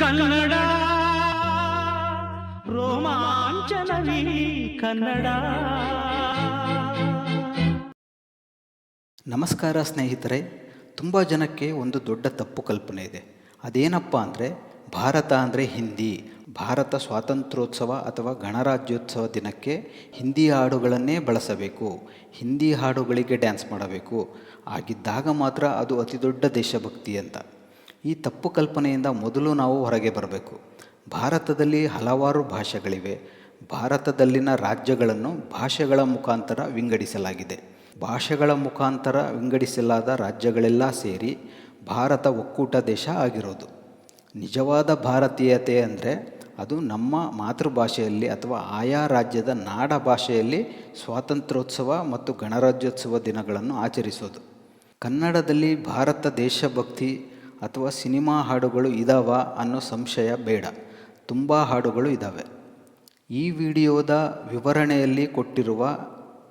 ಕನ್ನಡ, ರೋಮಾಂಚನವಿ ಕನ್ನಡ. ನಮಸ್ಕಾರ ಸ್ನೇಹಿತರೆ, ತುಂಬ ಜನಕ್ಕೆ ಒಂದು ದೊಡ್ಡ ತಪ್ಪು ಕಲ್ಪನೆ ಇದೆ. ಅದೇನಪ್ಪ ಅಂದರೆ, ಭಾರತ ಅಂದರೆ ಹಿಂದಿ. ಭಾರತ ಸ್ವಾತಂತ್ರ್ಯೋತ್ಸವ ಅಥವಾ ಗಣರಾಜ್ಯೋತ್ಸವ ದಿನಕ್ಕೆ ಹಿಂದಿ ಹಾಡುಗಳನ್ನೇ ಬಳಸಬೇಕು. ಹಿಂದಿ ಹಾಡುಗಳಿಗೆ ಡ್ಯಾನ್ಸ್ ಮಾಡಬೇಕು. ಆಗಿದ್ದಾಗ ಮಾತ್ರ ಅದು ಅತಿ ದೊಡ್ಡ ದೇಶಭಕ್ತಿ ಅಂತ. ಈ ತಪ್ಪು ಕಲ್ಪನೆಯಿಂದ ಮೊದಲು ನಾವು ಹೊರಗೆ ಬರಬೇಕು. ಭಾರತದಲ್ಲಿ ಹಲವಾರು ಭಾಷೆಗಳಿವೆ. ಭಾರತದಲ್ಲಿನ ರಾಜ್ಯಗಳನ್ನು ಭಾಷೆಗಳ ಮುಖಾಂತರ ವಿಂಗಡಿಸಲಾಗಿದೆ. ಭಾಷೆಗಳ ಮುಖಾಂತರ ವಿಂಗಡಿಸಲಾದ ರಾಜ್ಯಗಳೆಲ್ಲ ಸೇರಿ ಭಾರತ ಒಕ್ಕೂಟ ದೇಶ ಆಗಿರೋದು. ನಿಜವಾದ ಭಾರತೀಯತೆ ಅಂದರೆ ಅದು ನಮ್ಮ ಮಾತೃಭಾಷೆಯಲ್ಲಿ ಅಥವಾ ಆಯಾ ರಾಜ್ಯದ ನಾಡ ಭಾಷೆಯಲ್ಲಿ ಸ್ವಾತಂತ್ರ್ಯೋತ್ಸವ ಮತ್ತು ಗಣರಾಜ್ಯೋತ್ಸವ ದಿನಗಳನ್ನು ಆಚರಿಸೋದು. ಕನ್ನಡದಲ್ಲಿ ಭಾರತ ದೇಶಭಕ್ತಿ ಅಥವಾ ಸಿನಿಮಾ ಹಾಡುಗಳು ಇದಾವ ಅನ್ನೋ ಸಂಶಯ ಬೇಡ. ತುಂಬ ಹಾಡುಗಳು ಇದ್ದಾವೆ ಈ ವಿಡಿಯೋದ ವಿವರಣೆಯಲ್ಲಿ ಕೊಟ್ಟಿರುವ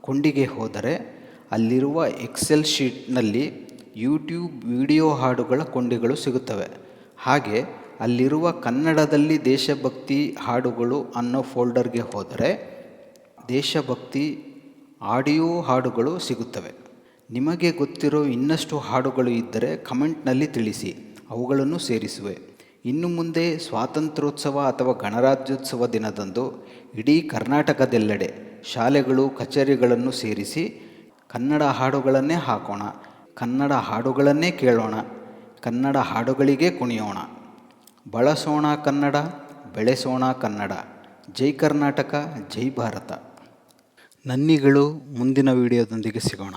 ಕೊಂಡಿಗೆ ಹೋದರೆ ಅಲ್ಲಿರುವ ಎಕ್ಸೆಲ್ ಶೀಟ್ನಲ್ಲಿ ಯೂಟ್ಯೂಬ್ ವಿಡಿಯೋ ಹಾಡುಗಳ ಕೊಂಡಿಗಳು ಸಿಗುತ್ತವೆ. ಹಾಗೆ ಅಲ್ಲಿರುವ ಕನ್ನಡದಲ್ಲಿ ದೇಶಭಕ್ತಿ ಹಾಡುಗಳು ಅನ್ನೋ ಫೋಲ್ಡರ್ಗೆ ಹೋದರೆ ದೇಶಭಕ್ತಿ ಆಡಿಯೋ ಹಾಡುಗಳು ಸಿಗುತ್ತವೆ. ನಿಮಗೆ ಗೊತ್ತಿರೋ ಇನ್ನಷ್ಟು ಹಾಡುಗಳು ಇದ್ದರೆ ಕಮೆಂಟ್ನಲ್ಲಿ ತಿಳಿಸಿ, ಅವುಗಳನ್ನು ಸೇರಿಸುವೆ. ಇನ್ನು ಮುಂದೆ ಸ್ವಾತಂತ್ರ್ಯೋತ್ಸವ ಅಥವಾ ಗಣರಾಜ್ಯೋತ್ಸವ ದಿನದಂದು ಇಡೀ ಕರ್ನಾಟಕದೆಲ್ಲೆಡೆ ಶಾಲೆಗಳು, ಕಚೇರಿಗಳನ್ನು ಸೇರಿಸಿ ಕನ್ನಡ ಹಾಡುಗಳನ್ನೇ ಹಾಕೋಣ, ಕನ್ನಡ ಹಾಡುಗಳನ್ನೇ ಕೇಳೋಣ, ಕನ್ನಡ ಹಾಡುಗಳಿಗೆ ಕುಣಿಯೋಣ. ಬಳಸೋಣ ಕನ್ನಡ, ಬೆಳೆಸೋಣ ಕನ್ನಡ. ಜೈ ಕರ್ನಾಟಕ, ಜೈ ಭಾರತ. ನನ್ನಿಗಳು ಮುಂದಿನ ವಿಡಿಯೋದೊಂದಿಗೆ ಸಿಗೋಣ.